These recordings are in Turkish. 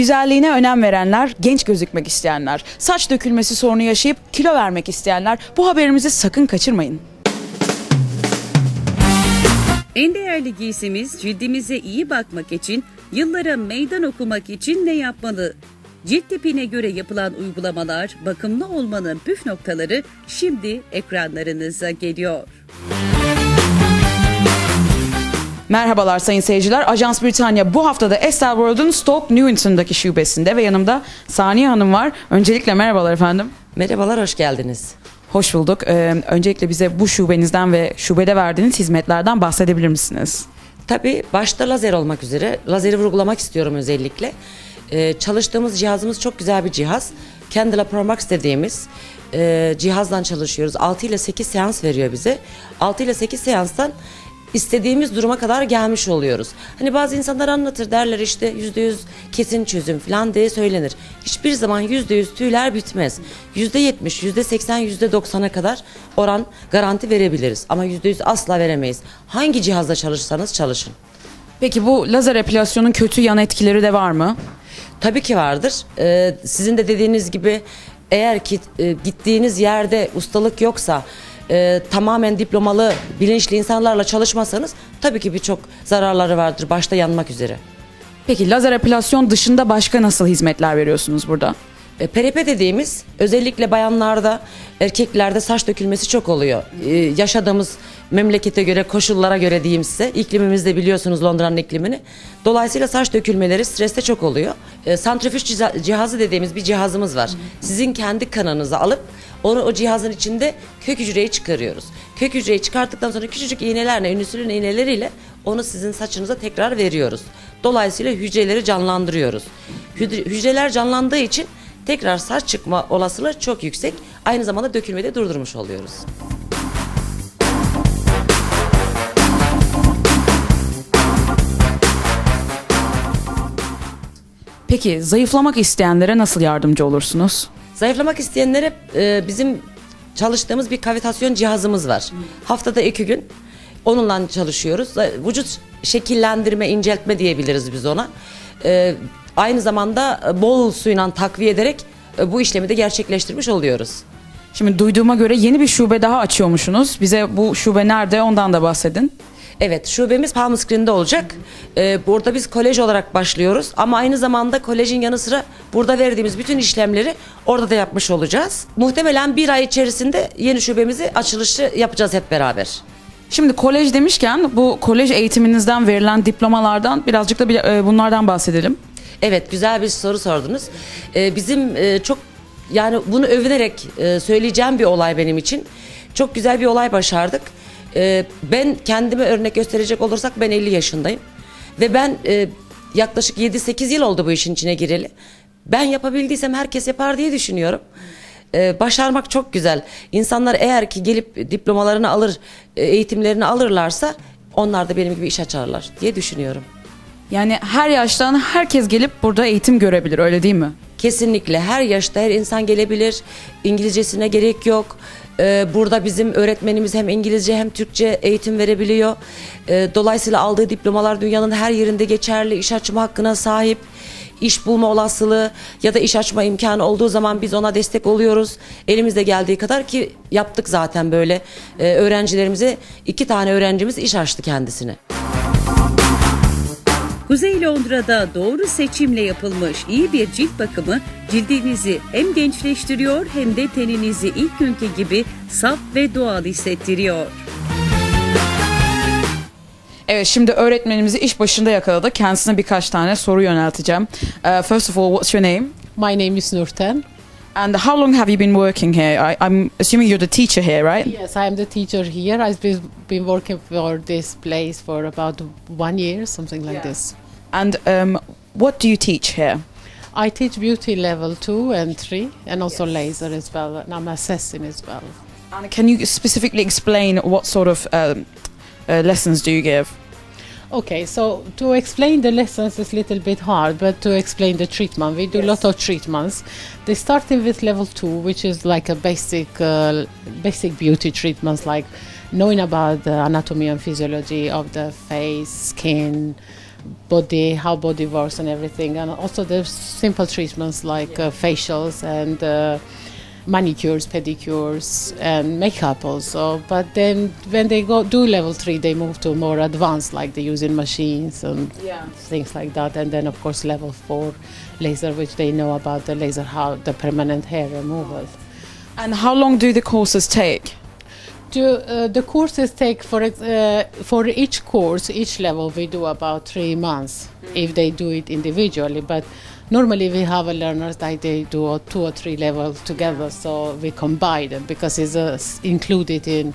Güzelliğine önem verenler, genç gözükmek isteyenler, saç dökülmesi sorunu yaşayıp kilo vermek isteyenler bu haberimizi sakın kaçırmayın. En değerli giysimiz cildimize iyi bakmak için, yıllara meydan okumak için ne yapmalı? Cilt tipine göre yapılan uygulamalar, bakımlı olmanın püf noktaları şimdi ekranlarınıza geliyor. Merhabalar sayın seyirciler. Ajans Britanya bu haftada Estelle World'un Stoke Newington'daki şubesinde ve yanımda Saniye Hanım var. Öncelikle merhabalar efendim. Merhabalar, hoş geldiniz. Hoş bulduk. Ee, öncelikle bize bu şubenizden ve şubede verdiğiniz hizmetlerden bahsedebilir misiniz? Tabii başta lazer olmak üzere, lazeri vurgulamak istiyorum özellikle. Ee, çalıştığımız cihazımız çok güzel bir cihaz. Candela Pro Max dediğimiz e, cihazdan çalışıyoruz. 6 ile 8 seans veriyor bize. 6 ile 8 seanstan istediğimiz duruma kadar gelmiş oluyoruz. Hani bazı insanlar anlatır derler işte %100 kesin çözüm falan diye söylenir. Hiçbir zaman %100 tüyler bitmez. %70, %80, %90'a kadar oran garanti verebiliriz. Ama %100 asla veremeyiz. Hangi cihazla çalışırsanız çalışın. Peki bu lazer epilasyonun kötü yan etkileri de var mı? Tabii ki vardır. Ee, sizin de dediğiniz gibi eğer ki e, gittiğiniz yerde ustalık yoksa e, tamamen diplomalı bilinçli insanlarla çalışmasanız tabii ki birçok zararları vardır başta yanmak üzere. Peki lazer epilasyon dışında başka nasıl hizmetler veriyorsunuz burada? E, PRP dediğimiz özellikle bayanlarda erkeklerde saç dökülmesi çok oluyor. E, yaşadığımız memlekete göre koşullara göre diyeyim size iklimimizde biliyorsunuz Londra'nın iklimini. Dolayısıyla saç dökülmeleri streste çok oluyor. E, santrifüj cihazı dediğimiz bir cihazımız var. Sizin kendi kanınızı alıp onu o cihazın içinde kök hücreyi çıkarıyoruz. Kök hücreyi çıkarttıktan sonra küçücük iğnelerle, insülin iğneleriyle onu sizin saçınıza tekrar veriyoruz. Dolayısıyla hücreleri canlandırıyoruz. Hücreler canlandığı için tekrar saç çıkma olasılığı çok yüksek. Aynı zamanda dökülmeyi de durdurmuş oluyoruz. Peki zayıflamak isteyenlere nasıl yardımcı olursunuz? Zayıflamak isteyenlere e, bizim çalıştığımız bir kavitasyon cihazımız var. Haftada iki gün onunla çalışıyoruz. Vücut şekillendirme, inceltme diyebiliriz biz ona. E, aynı zamanda e, bol suyla takviye ederek e, bu işlemi de gerçekleştirmiş oluyoruz. Şimdi duyduğuma göre yeni bir şube daha açıyormuşsunuz. Bize bu şube nerede ondan da bahsedin. Evet şubemiz Palm Screen'de olacak. Ee, burada biz kolej olarak başlıyoruz ama aynı zamanda kolejin yanı sıra burada verdiğimiz bütün işlemleri orada da yapmış olacağız. Muhtemelen bir ay içerisinde yeni şubemizi açılışı yapacağız hep beraber. Şimdi kolej demişken bu kolej eğitiminizden verilen diplomalardan birazcık da bir- e, bunlardan bahsedelim. Evet güzel bir soru sordunuz. Ee, bizim e, çok yani bunu övünerek e, söyleyeceğim bir olay benim için. Çok güzel bir olay başardık. Ee, ben kendime örnek gösterecek olursak ben 50 yaşındayım. Ve ben e, yaklaşık 7-8 yıl oldu bu işin içine gireli. Ben yapabildiysem herkes yapar diye düşünüyorum. Ee, başarmak çok güzel. İnsanlar eğer ki gelip diplomalarını alır, e, eğitimlerini alırlarsa onlar da benim gibi iş açarlar diye düşünüyorum. Yani her yaştan herkes gelip burada eğitim görebilir öyle değil mi? Kesinlikle her yaşta her insan gelebilir. İngilizcesine gerek yok. Ee, burada bizim öğretmenimiz hem İngilizce hem Türkçe eğitim verebiliyor. Ee, dolayısıyla aldığı diplomalar dünyanın her yerinde geçerli. İş açma hakkına sahip. iş bulma olasılığı ya da iş açma imkanı olduğu zaman biz ona destek oluyoruz. Elimizde geldiği kadar ki yaptık zaten böyle Ee, öğrencilerimize iki tane öğrencimiz iş açtı kendisine. Kuzey Londra'da doğru seçimle yapılmış iyi bir cilt bakımı cildinizi hem gençleştiriyor hem de teninizi ilk günkü gibi saf ve doğal hissettiriyor. Evet şimdi öğretmenimizi iş başında yakaladı. Kendisine birkaç tane soru yönelteceğim. Uh, first of all, what's your name? My name is Nurten. And how long have you been working here? I, I'm assuming you're the teacher here, right? Yes, I am the teacher here. I've been- been working for this place for about one year, something like Yeah. this. And um, what do you teach here? I teach beauty level two and three, and also laser as well, and I'm assessing as well. And can you specifically explain what sort of um, uh, lessons do you give? Okay, so to explain the lessons is a little bit hard, but to explain the treatment, we do a lot of treatments. They starting with level two, which is like a basic, uh, basic beauty treatments, like knowing about the anatomy and physiology of the face, skin, body, how body works, and everything. And also there's simple treatments like uh, facials and uh, manicures, pedicures, and makeup also. But then when they go do level three, they move to more advanced, like they using machines and things like that. And then of course level four, laser, which they know about the laser, how the permanent hair removal. And how long do the courses take? Do, uh, the courses take for uh, for each course, each level we do about three months if they do it individually. But normally we have a learners that they do two or three levels together, so we combine them because it's uh, included in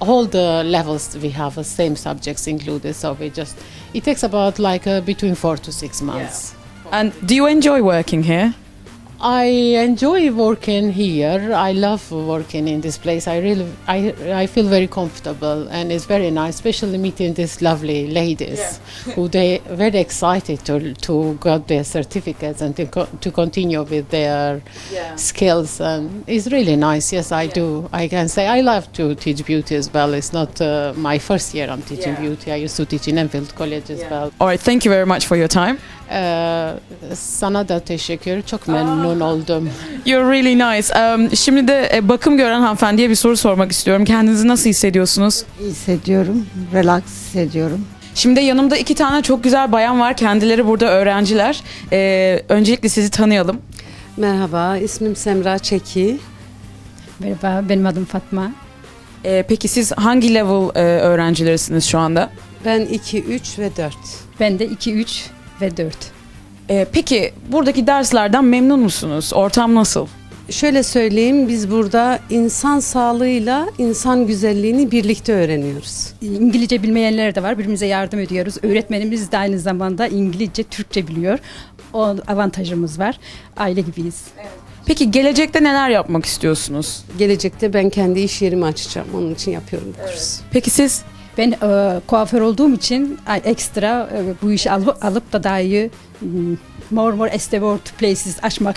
all the levels. We have the same subjects included, so we just it takes about like uh, between four to six months. And do you enjoy working here? I enjoy working here. I love working in this place. I really, I, I feel very comfortable, and it's very nice, especially meeting these lovely ladies who they very excited to to get their certificates and to co- to continue with their skills. And it's really nice. Yes, I do. I can say I love to teach beauty as well. It's not uh, my first year I'm teaching Yeah. beauty. I used to teach in Enfield College as well. All right, thank you very much for your time. Ee, sana da teşekkür. Çok memnun oldum. You're really nice. Um, şimdi de e, bakım gören hanımefendiye bir soru sormak istiyorum. Kendinizi nasıl hissediyorsunuz? İyi hissediyorum, relax hissediyorum. Şimdi yanımda iki tane çok güzel bayan var. Kendileri burada öğrenciler. Ee, öncelikle sizi tanıyalım. Merhaba, ismim Semra Çeki. Merhaba, benim adım Fatma. Ee, peki siz hangi level e, öğrencilerisiniz şu anda? Ben 2, 3 ve 4. Ben de 2, 3 ve 4. Ee, peki buradaki derslerden memnun musunuz? Ortam nasıl? Şöyle söyleyeyim, biz burada insan sağlığıyla insan güzelliğini birlikte öğreniyoruz. İngilizce bilmeyenler de var. Birbirimize yardım ediyoruz. Öğretmenimiz de aynı zamanda İngilizce, Türkçe biliyor. O avantajımız var. Aile gibiyiz. Peki gelecekte neler yapmak istiyorsunuz? Gelecekte ben kendi iş yerimi açacağım, onun için yapıyorum bu kursu. Peki siz? Ben e, kuaför olduğum için ekstra e, bu işi alıp, alıp da daha iyi mm, more more estevor places açmak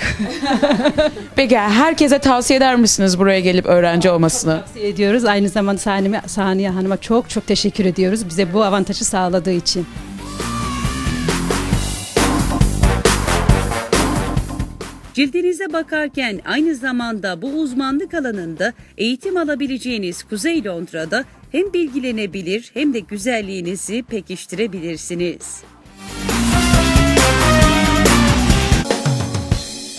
Peki herkese tavsiye eder misiniz buraya gelip öğrenci olmasını? tavsiye ediyoruz. Aynı zamanda Saniye, Saniye Hanım'a çok çok teşekkür ediyoruz. Bize bu avantajı sağladığı için. Cildinize bakarken aynı zamanda bu uzmanlık alanında eğitim alabileceğiniz Kuzey Londra'da hem bilgilenebilir hem de güzelliğinizi pekiştirebilirsiniz.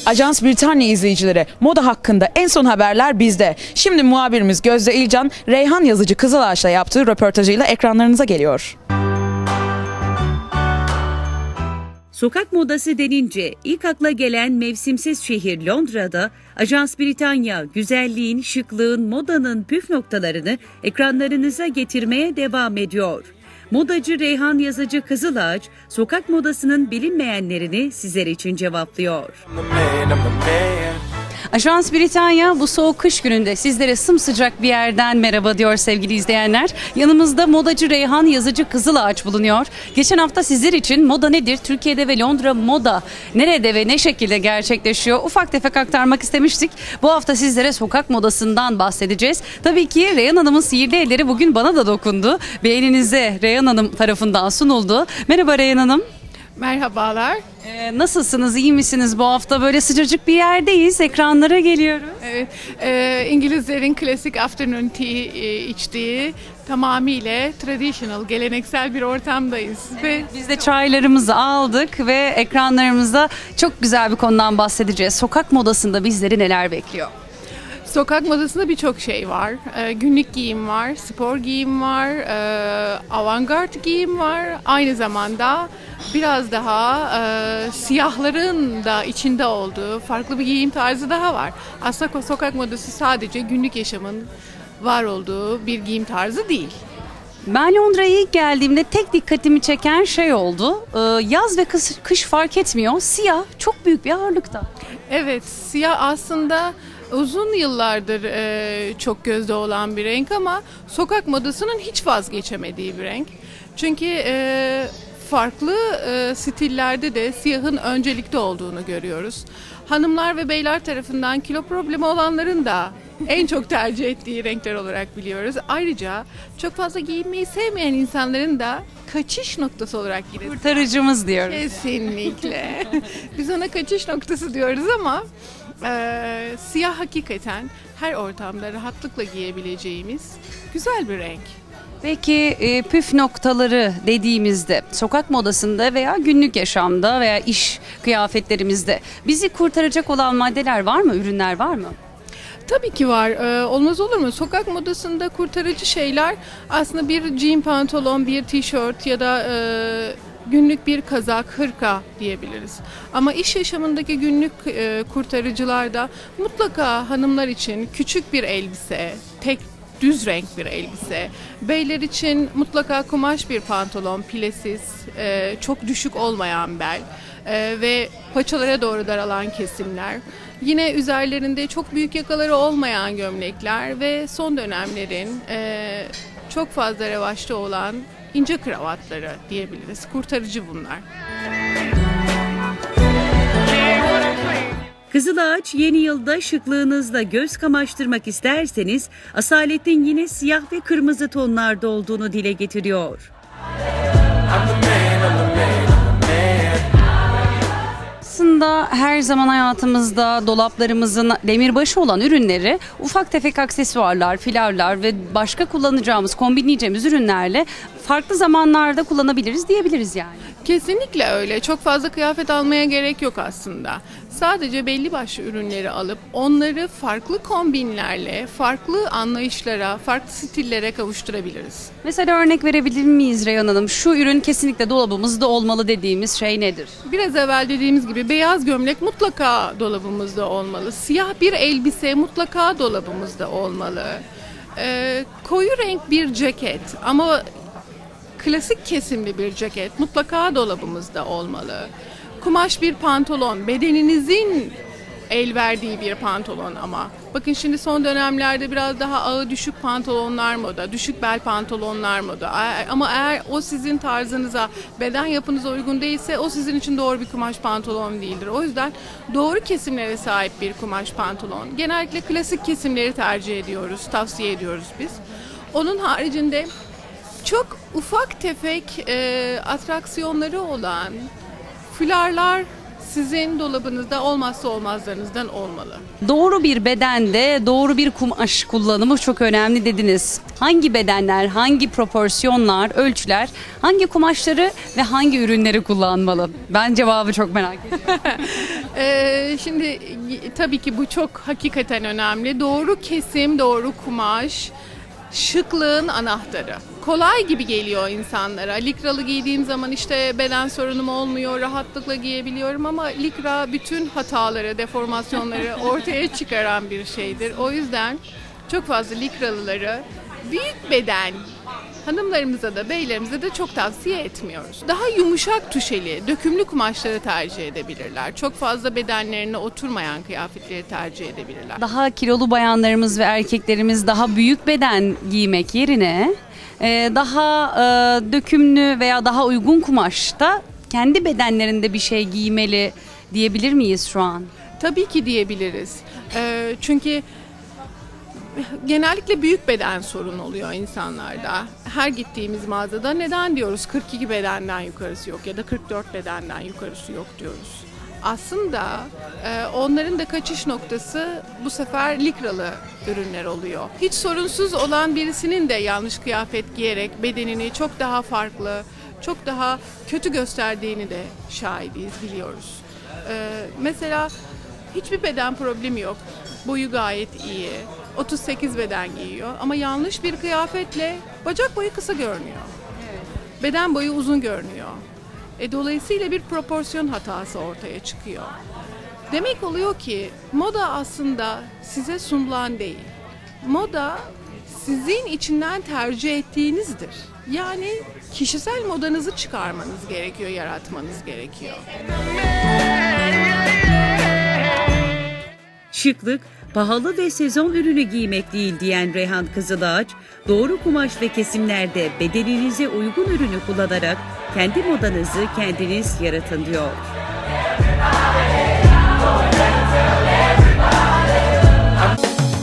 Ajans Britanya izleyicileri moda hakkında en son haberler bizde. Şimdi muhabirimiz Gözde İlcan, Reyhan yazıcı Kızılağaç'la yaptığı röportajıyla ekranlarınıza geliyor. Sokak modası denince ilk akla gelen mevsimsiz şehir Londra'da Ajans Britanya güzelliğin, şıklığın, modanın püf noktalarını ekranlarınıza getirmeye devam ediyor. Modacı Reyhan Yazıcı Kızılağaç, sokak modasının bilinmeyenlerini sizler için cevaplıyor. I'm the man, I'm the man. Ajans Britanya bu soğuk kış gününde sizlere sımsıcak bir yerden merhaba diyor sevgili izleyenler. Yanımızda modacı Reyhan Yazıcı Kızılağaç bulunuyor. Geçen hafta sizler için moda nedir? Türkiye'de ve Londra moda nerede ve ne şekilde gerçekleşiyor? Ufak tefek aktarmak istemiştik. Bu hafta sizlere sokak modasından bahsedeceğiz. Tabii ki Reyhan Hanım'ın sihirli elleri bugün bana da dokundu. Beğeninize Reyhan Hanım tarafından sunuldu. Merhaba Reyhan Hanım. Merhabalar. Ee, nasılsınız? İyi misiniz? Bu hafta böyle sıcacık bir yerdeyiz. Ekranlara geliyoruz. Evet, e, İngilizlerin klasik afternoon tea e, içtiği tamamıyla traditional, geleneksel bir ortamdayız. Ve Biz de çaylarımızı aldık ve ekranlarımızda çok güzel bir konudan bahsedeceğiz. Sokak modasında bizleri neler bekliyor? Sokak modasında birçok şey var. E, günlük giyim var, spor giyim var, e, avantgard giyim var. Aynı zamanda biraz daha e, siyahların da içinde olduğu farklı bir giyim tarzı daha var. Aslında sokak modası sadece günlük yaşamın var olduğu bir giyim tarzı değil. Ben Londra'ya ilk geldiğimde tek dikkatimi çeken şey oldu. Ee, yaz ve kış, kış fark etmiyor. Siyah çok büyük bir ağırlıkta. Evet, siyah aslında uzun yıllardır e, çok gözde olan bir renk ama sokak modasının hiç vazgeçemediği bir renk. Çünkü e, farklı e, stillerde de siyahın öncelikli olduğunu görüyoruz. Hanımlar ve beyler tarafından kilo problemi olanların da en çok tercih ettiği renkler olarak biliyoruz. Ayrıca çok fazla giyinmeyi sevmeyen insanların da kaçış noktası olarak yine Kurtarıcımız diyoruz. Kesinlikle. Biz ona kaçış noktası diyoruz ama e, siyah hakikaten her ortamda rahatlıkla giyebileceğimiz güzel bir renk. Peki e, püf noktaları dediğimizde sokak modasında veya günlük yaşamda veya iş kıyafetlerimizde bizi kurtaracak olan maddeler var mı? Ürünler var mı? Tabii ki var. Ee, olmaz olur mu? Sokak modasında kurtarıcı şeyler aslında bir jean pantolon, bir tişört ya da e, günlük bir kazak, hırka diyebiliriz. Ama iş yaşamındaki günlük e, kurtarıcılarda mutlaka hanımlar için küçük bir elbise, tek düz renk bir elbise. Beyler için mutlaka kumaş bir pantolon, pilesiz, e, çok düşük olmayan bel e, ve paçalara doğru daralan kesimler. Yine üzerlerinde çok büyük yakaları olmayan gömlekler ve son dönemlerin e, çok fazla revaçta olan ince kravatları diyebiliriz. Kurtarıcı bunlar. Kızılağaç yeni yılda şıklığınızda göz kamaştırmak isterseniz Asalet'in yine siyah ve kırmızı tonlarda olduğunu dile getiriyor. Aslında her zaman hayatımızda dolaplarımızın demirbaşı olan ürünleri ufak tefek aksesuarlar, filarlar ve başka kullanacağımız, kombinleyeceğimiz ürünlerle farklı zamanlarda kullanabiliriz diyebiliriz yani. Kesinlikle öyle. Çok fazla kıyafet almaya gerek yok aslında. Sadece belli başlı ürünleri alıp onları farklı kombinlerle, farklı anlayışlara, farklı stillere kavuşturabiliriz. Mesela örnek verebilir miyiz Reyhan Hanım? Şu ürün kesinlikle dolabımızda olmalı dediğimiz şey nedir? Biraz evvel dediğimiz gibi beyaz gömlek mutlaka dolabımızda olmalı. Siyah bir elbise mutlaka dolabımızda olmalı. Ee, koyu renk bir ceket ama klasik kesimli bir ceket mutlaka dolabımızda olmalı. Kumaş bir pantolon, bedeninizin el verdiği bir pantolon ama. Bakın şimdi son dönemlerde biraz daha ağı düşük pantolonlar moda, düşük bel pantolonlar moda. Ama eğer o sizin tarzınıza, beden yapınıza uygun değilse o sizin için doğru bir kumaş pantolon değildir. O yüzden doğru kesimlere sahip bir kumaş pantolon. Genellikle klasik kesimleri tercih ediyoruz, tavsiye ediyoruz biz. Onun haricinde çok ufak tefek e, atraksiyonları olan fularlar sizin dolabınızda olmazsa olmazlarınızdan olmalı. Doğru bir bedende doğru bir kumaş kullanımı çok önemli dediniz. Hangi bedenler, hangi proporsiyonlar, ölçüler, hangi kumaşları ve hangi ürünleri kullanmalı? Ben cevabı çok merak ediyorum. Ee, şimdi tabii ki bu çok hakikaten önemli. Doğru kesim, doğru kumaş, şıklığın anahtarı. Kolay gibi geliyor insanlara. Likralı giydiğim zaman işte beden sorunum olmuyor, rahatlıkla giyebiliyorum ama likra bütün hataları, deformasyonları ortaya çıkaran bir şeydir. O yüzden çok fazla likralıları büyük beden hanımlarımıza da beylerimize de çok tavsiye etmiyoruz. Daha yumuşak tuşeli, dökümlü kumaşları tercih edebilirler. Çok fazla bedenlerine oturmayan kıyafetleri tercih edebilirler. Daha kilolu bayanlarımız ve erkeklerimiz daha büyük beden giymek yerine daha e, dökümlü veya daha uygun kumaşta kendi bedenlerinde bir şey giymeli diyebilir miyiz şu an? Tabii ki diyebiliriz. Ee, çünkü genellikle büyük beden sorun oluyor insanlarda. Her gittiğimiz mağazada neden diyoruz 42 bedenden yukarısı yok ya da 44 bedenden yukarısı yok diyoruz. Aslında e, onların da kaçış noktası bu sefer likralı ürünler oluyor. Hiç sorunsuz olan birisinin de yanlış kıyafet giyerek bedenini çok daha farklı, çok daha kötü gösterdiğini de şahidiyiz, biliyoruz. Ee, mesela hiçbir beden problemi yok. Boyu gayet iyi. 38 beden giyiyor ama yanlış bir kıyafetle bacak boyu kısa görünüyor. Beden boyu uzun görünüyor. E, dolayısıyla bir proporsiyon hatası ortaya çıkıyor. Demek oluyor ki moda aslında size sunulan değil. Moda sizin içinden tercih ettiğinizdir. Yani kişisel modanızı çıkarmanız gerekiyor, yaratmanız gerekiyor. Şıklık pahalı ve sezon ürünü giymek değil diyen Reyhan Kızılağaç, doğru kumaş ve kesimlerde bedeninize uygun ürünü kullanarak kendi modanızı kendiniz yaratın diyor.